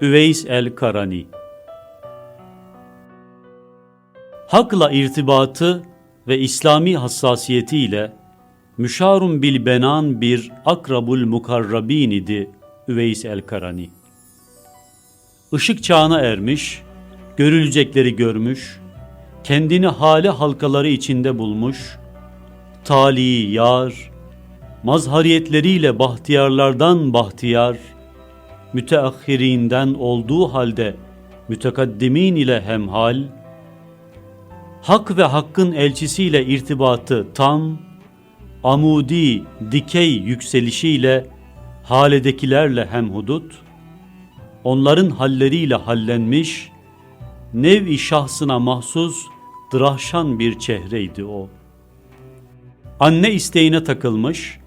Üveys el-Karani Hakla irtibatı ve İslami hassasiyetiyle müşarun bil benan bir akrabul mukarrabin idi Üveys el-Karani. Işık çağına ermiş, görülecekleri görmüş, kendini hale halkaları içinde bulmuş, tali yar, mazhariyetleriyle bahtiyarlardan bahtiyar, müteahhirinden olduğu halde mütekaddimin ile hemhal, hak ve hakkın elçisiyle irtibatı tam, amudi, dikey yükselişiyle haledekilerle hemhudut, onların halleriyle hallenmiş, nev-i şahsına mahsus drahşan bir çehreydi o. Anne isteğine takılmış,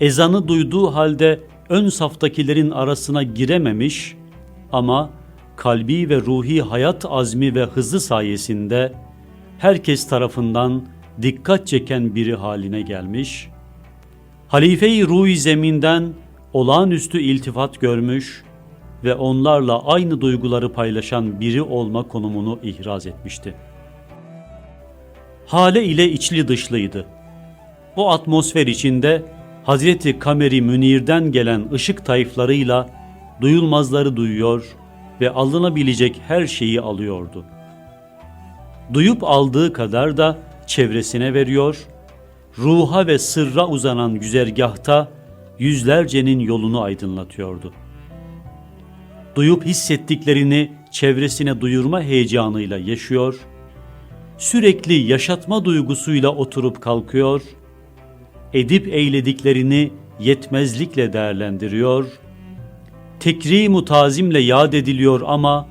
ezanı duyduğu halde ön saftakilerin arasına girememiş ama kalbi ve ruhi hayat azmi ve hızı sayesinde herkes tarafından dikkat çeken biri haline gelmiş, halife-i ruhi zeminden olağanüstü iltifat görmüş ve onlarla aynı duyguları paylaşan biri olma konumunu ihraz etmişti. Hale ile içli dışlıydı. O atmosfer içinde Hazreti Kameri Münir'den gelen ışık tayflarıyla duyulmazları duyuyor ve alınabilecek her şeyi alıyordu. Duyup aldığı kadar da çevresine veriyor, ruha ve sırra uzanan güzergahta yüzlercenin yolunu aydınlatıyordu. Duyup hissettiklerini çevresine duyurma heyecanıyla yaşıyor, sürekli yaşatma duygusuyla oturup kalkıyor, edip eylediklerini yetmezlikle değerlendiriyor, tekri mutazimle yad ediliyor ama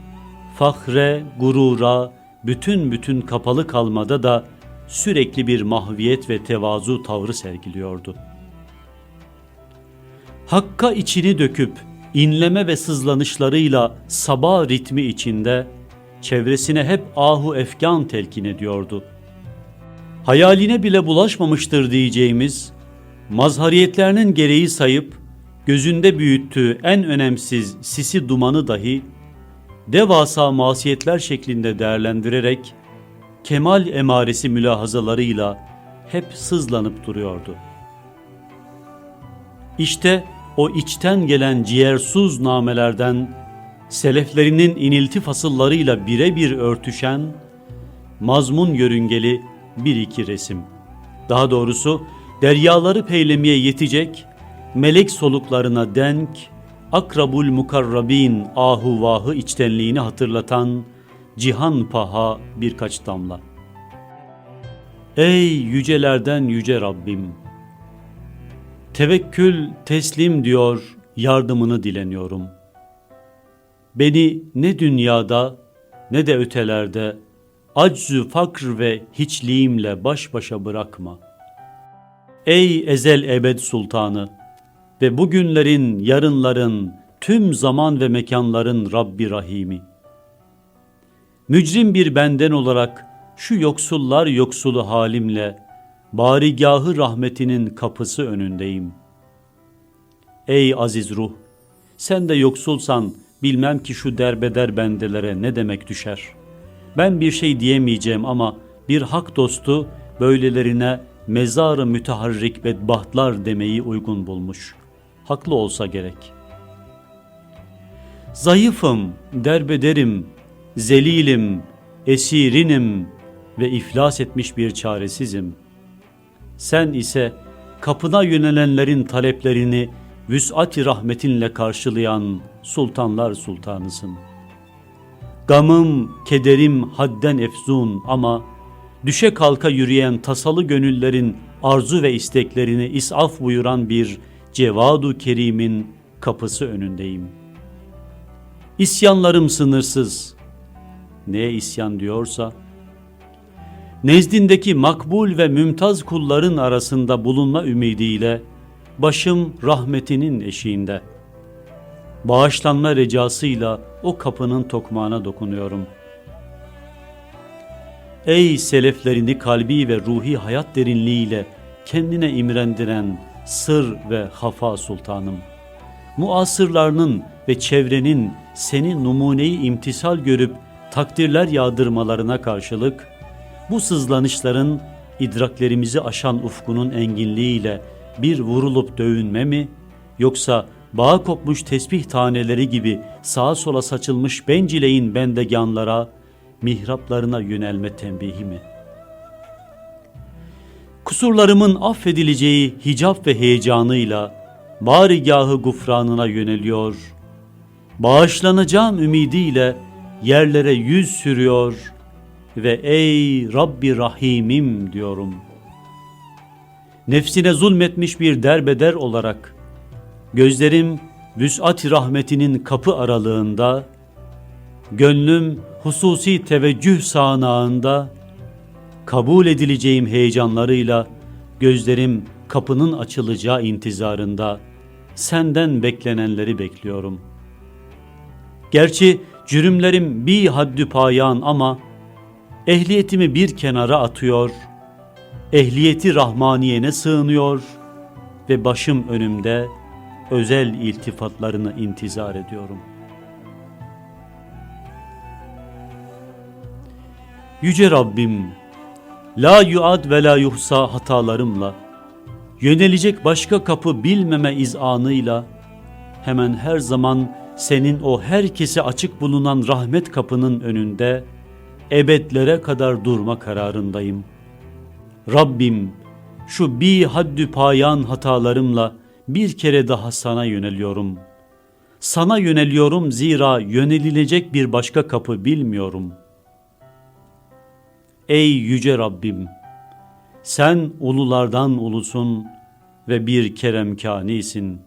fahre, gurura, bütün bütün kapalı kalmada da sürekli bir mahviyet ve tevazu tavrı sergiliyordu. Hakka içini döküp inleme ve sızlanışlarıyla sabah ritmi içinde çevresine hep ahu efkan telkin ediyordu. Hayaline bile bulaşmamıştır diyeceğimiz, mazhariyetlerinin gereği sayıp gözünde büyüttüğü en önemsiz sisi dumanı dahi devasa masiyetler şeklinde değerlendirerek kemal emaresi mülahazalarıyla hep sızlanıp duruyordu. İşte o içten gelen ciğersuz namelerden seleflerinin inilti fasıllarıyla birebir örtüşen mazmun yörüngeli bir iki resim. Daha doğrusu deryaları peylemeye yetecek melek soluklarına denk akrabul mukarrabin ahuvahı içtenliğini hatırlatan cihan paha birkaç damla. Ey yücelerden yüce Rabbim! Tevekkül teslim diyor, yardımını dileniyorum. Beni ne dünyada ne de ötelerde aczü fakr ve hiçliğimle baş başa bırakma. Ey ezel ebed sultanı ve bugünlerin, yarınların, tüm zaman ve mekanların Rabbi Rahimi. Mücrim bir benden olarak şu yoksullar yoksulu halimle barigahı rahmetinin kapısı önündeyim. Ey aziz ruh, sen de yoksulsan bilmem ki şu derbeder bendelere ne demek düşer. Ben bir şey diyemeyeceğim ama bir hak dostu böylelerine mezarı müteharrik bedbahtlar demeyi uygun bulmuş. Haklı olsa gerek. Zayıfım, derbederim, zelilim, esirinim ve iflas etmiş bir çaresizim. Sen ise kapına yönelenlerin taleplerini vüs'at-i rahmetinle karşılayan sultanlar sultanısın. Gamım, kederim hadden efzun ama düşe kalka yürüyen tasalı gönüllerin arzu ve isteklerini isaf buyuran bir Cevadu Kerim'in kapısı önündeyim. İsyanlarım sınırsız. Neye isyan diyorsa, nezdindeki makbul ve mümtaz kulların arasında bulunma ümidiyle başım rahmetinin eşiğinde. Bağışlanma recasıyla o kapının tokmağına dokunuyorum. Ey seleflerini kalbi ve ruhi hayat derinliğiyle kendine imrendiren sır ve hafa sultanım. muasırlarının ve çevrenin seni numuneyi imtisal görüp takdirler yağdırmalarına karşılık, bu sızlanışların idraklerimizi aşan ufkunun enginliğiyle bir vurulup dövünme mi, yoksa bağ kopmuş tesbih taneleri gibi sağa sola saçılmış bencileyin bendeganlara, mihraplarına yönelme tembihi mi? Kusurlarımın affedileceği hicap ve heyecanıyla barigahı gufranına yöneliyor. Bağışlanacağım ümidiyle yerlere yüz sürüyor ve ey Rabbi Rahimim diyorum. Nefsine zulmetmiş bir derbeder olarak gözlerim vüs'at rahmetinin kapı aralığında, gönlüm hususi teveccüh sağanağında, kabul edileceğim heyecanlarıyla gözlerim kapının açılacağı intizarında senden beklenenleri bekliyorum. Gerçi cürümlerim bir haddü payan ama ehliyetimi bir kenara atıyor, ehliyeti rahmaniyene sığınıyor ve başım önümde özel iltifatlarını intizar ediyorum. Yüce Rabbim, la yuad ve la yuhsa hatalarımla, yönelecek başka kapı bilmeme izanıyla, hemen her zaman senin o herkese açık bulunan rahmet kapının önünde, ebedlere kadar durma kararındayım. Rabbim, şu bir haddü payan hatalarımla bir kere daha sana yöneliyorum. Sana yöneliyorum zira yönelilecek bir başka kapı bilmiyorum. Ey yüce Rabbim! Sen ululardan ulusun ve bir keremkanisin.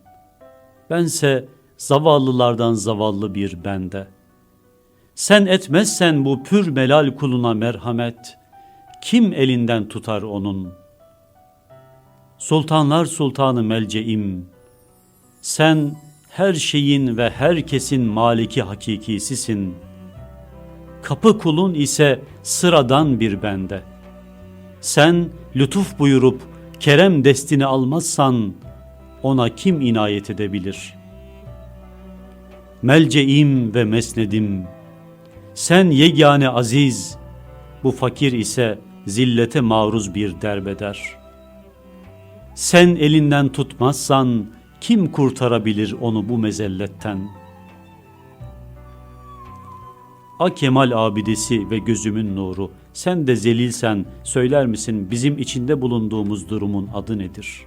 Bense zavallılardan zavallı bir bende. Sen etmezsen bu pür melal kuluna merhamet, kim elinden tutar onun? Sultanlar sultanı melceim, sen her şeyin ve herkesin maliki hakikisisin. Kapı kulun ise sıradan bir bende. Sen lütuf buyurup kerem destini almazsan ona kim inayet edebilir? Melceim ve mesnedim, sen yegane aziz, bu fakir ise zillete maruz bir derbeder. Sen elinden tutmazsan kim kurtarabilir onu bu mezelletten? A Kemal abidesi ve gözümün nuru, sen de zelilsen söyler misin bizim içinde bulunduğumuz durumun adı nedir?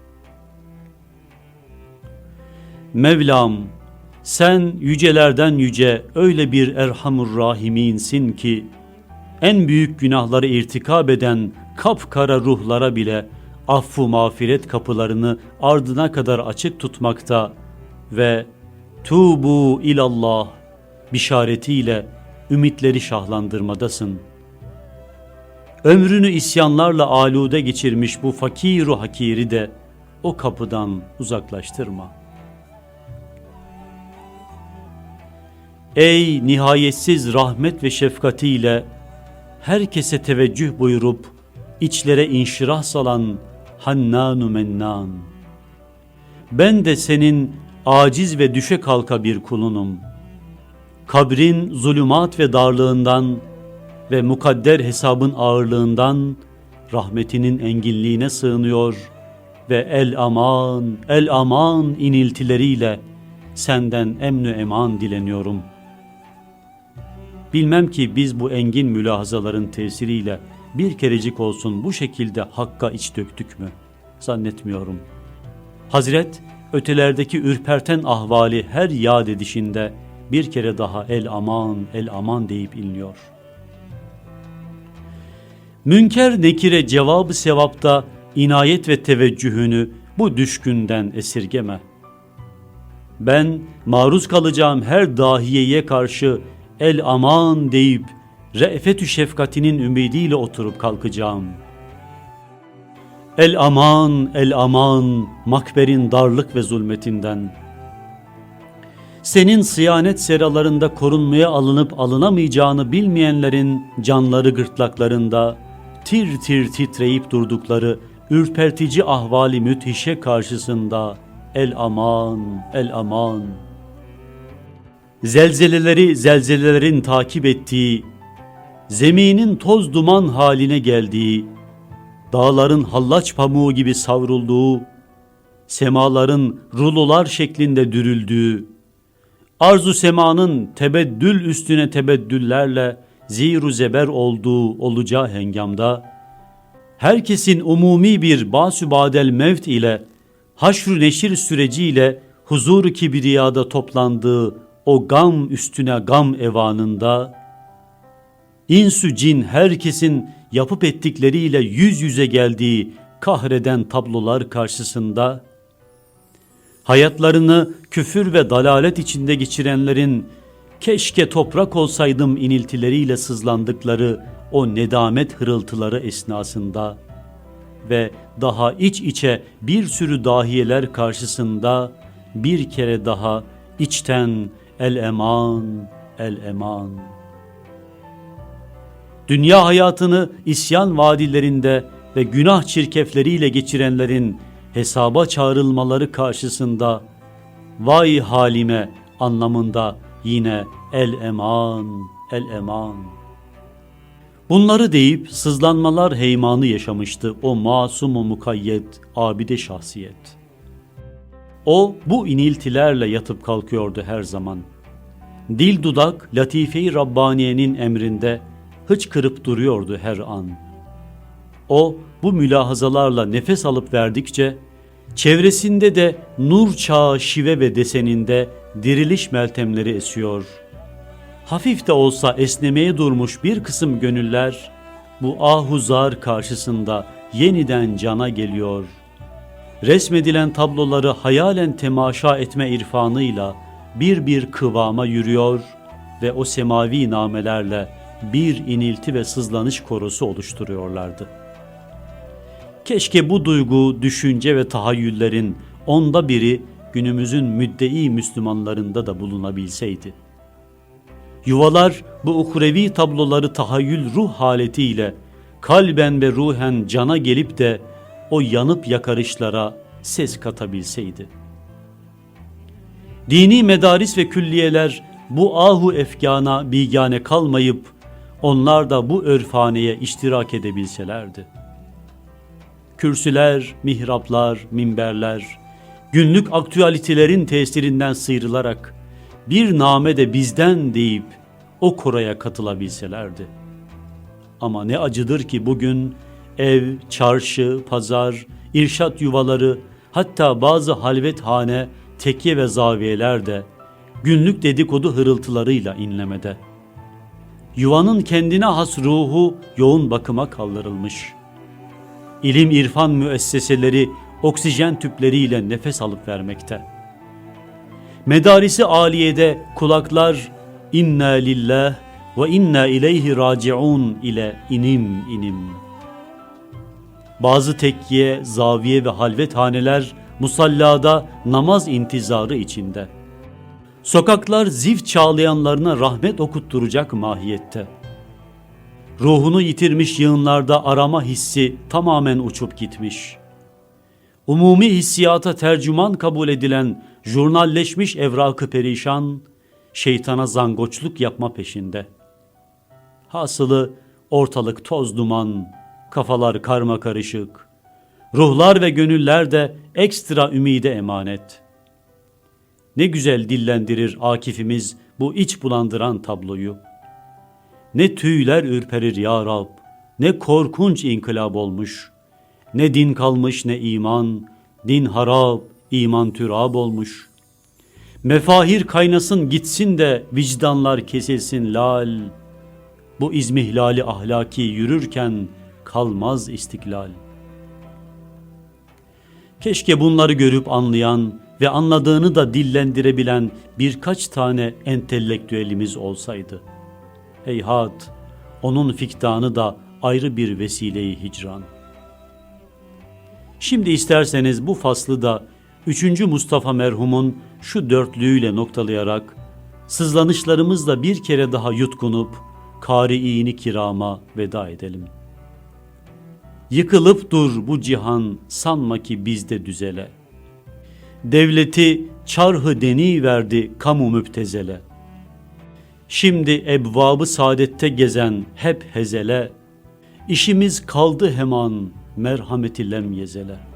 Mevlam, sen yücelerden yüce öyle bir Erhamur Rahiminsin ki, en büyük günahları irtikab eden kapkara ruhlara bile affu mağfiret kapılarını ardına kadar açık tutmakta ve tubu ilallah bişaretiyle ümitleri şahlandırmadasın. Ömrünü isyanlarla alude geçirmiş bu fakiru hakiri de o kapıdan uzaklaştırma. Ey nihayetsiz rahmet ve şefkatiyle herkese teveccüh buyurup içlere inşirah salan Hannanu Mennan. Ben de senin aciz ve düşe kalka bir kulunum. Kabrin zulümat ve darlığından ve mukadder hesabın ağırlığından rahmetinin enginliğine sığınıyor ve el aman, el aman iniltileriyle senden emnü eman dileniyorum. Bilmem ki biz bu engin mülahazaların tesiriyle bir kerecik olsun bu şekilde hakka iç döktük mü? Zannetmiyorum. Hazret, ötelerdeki ürperten ahvali her yad edişinde bir kere daha el aman, el aman deyip inliyor. Münker nekire cevabı sevapta inayet ve teveccühünü bu düşkünden esirgeme. Ben maruz kalacağım her dahiyeye karşı el aman deyip re'fetü şefkatinin ümidiyle oturup kalkacağım. El aman, el aman, makberin darlık ve zulmetinden. Senin sıyanet seralarında korunmaya alınıp alınamayacağını bilmeyenlerin canları gırtlaklarında tir tir titreyip durdukları ürpertici ahvali müthişe karşısında el aman, el aman. Zelzeleleri zelzelelerin takip ettiği, zeminin toz duman haline geldiği, dağların hallaç pamuğu gibi savrulduğu, semaların rulolar şeklinde dürüldüğü, arzu semanın tebeddül üstüne tebeddüllerle ziru zeber olduğu olacağı hengamda, herkesin umumi bir basübadel mevt ile haşr neşir süreciyle huzur-u kibriyada toplandığı o gam üstüne gam evanında, insü cin herkesin yapıp ettikleriyle yüz yüze geldiği kahreden tablolar karşısında, hayatlarını küfür ve dalalet içinde geçirenlerin keşke toprak olsaydım iniltileriyle sızlandıkları o nedamet hırıltıları esnasında ve daha iç içe bir sürü dahiyeler karşısında bir kere daha içten el eman, el eman. Dünya hayatını isyan vadilerinde ve günah çirkefleriyle geçirenlerin hesaba çağrılmaları karşısında vay halime anlamında yine el eman, el eman. Bunları deyip sızlanmalar heymanı yaşamıştı o masum mukayyet abide şahsiyet. O bu iniltilerle yatıp kalkıyordu her zaman. Dil dudak latife-i Rabbaniye'nin emrinde hıçkırıp duruyordu her an. O bu mülahazalarla nefes alıp verdikçe çevresinde de nur çağı şive ve deseninde diriliş meltemleri esiyor. Hafif de olsa esnemeye durmuş bir kısım gönüller bu ahuzar karşısında yeniden cana geliyor. Resmedilen tabloları hayalen temaşa etme irfanıyla bir bir kıvama yürüyor ve o semavi namelerle bir inilti ve sızlanış korosu oluşturuyorlardı. Keşke bu duygu, düşünce ve tahayyüllerin onda biri günümüzün müddei Müslümanlarında da bulunabilseydi. Yuvalar bu ukrevi tabloları tahayyül ruh haletiyle kalben ve ruhen cana gelip de o yanıp yakarışlara ses katabilseydi. Dini medaris ve külliyeler bu ahu efkana bigane kalmayıp onlar da bu örfaneye iştirak edebilselerdi. Kürsüler, mihraplar, minberler, günlük aktüalitelerin tesirinden sıyrılarak bir name de bizden deyip o koraya katılabilselerdi. Ama ne acıdır ki bugün ev, çarşı, pazar, irşat yuvaları, hatta bazı halvethane, tekke ve zaviyeler de günlük dedikodu hırıltılarıyla inlemede. Yuvanın kendine has ruhu yoğun bakıma kaldırılmış. İlim irfan müesseseleri oksijen tüpleriyle nefes alıp vermekte. Medarisi aliyede kulaklar inna lillah ve inna ileyhi raciun ile inim inim. Bazı tekkiye, zaviye ve halvethaneler musallada namaz intizarı içinde. Sokaklar zift çağlayanlarına rahmet okutturacak mahiyette. Ruhunu yitirmiş yığınlarda arama hissi tamamen uçup gitmiş. Umumi hissiyata tercüman kabul edilen jurnalleşmiş evrakı perişan, şeytana zangoçluk yapma peşinde. Hasılı ortalık toz duman, kafalar karma karışık, ruhlar ve gönüller de ekstra ümide emanet. Ne güzel dillendirir Akifimiz bu iç bulandıran tabloyu. Ne tüyler ürperir ya Rab, ne korkunç inkılap olmuş. Ne din kalmış ne iman, din harap, iman türab olmuş. Mefahir kaynasın gitsin de vicdanlar kesilsin lal. Bu izmihlali ahlaki yürürken kalmaz istiklal. Keşke bunları görüp anlayan ve anladığını da dillendirebilen birkaç tane entelektüelimiz olsaydı. Heyhat, onun fikdanı da ayrı bir vesileyi hicran. Şimdi isterseniz bu faslı da 3. Mustafa merhumun şu dörtlüğüyle noktalayarak sızlanışlarımızla bir kere daha yutkunup kariini kirama veda edelim. Yıkılıp dur bu cihan sanma ki bizde düzele. Devleti çarhı deni verdi kamu müptezele. Şimdi ebvabı saadette gezen hep hezele. İşimiz kaldı hemen merhameti lem yezele.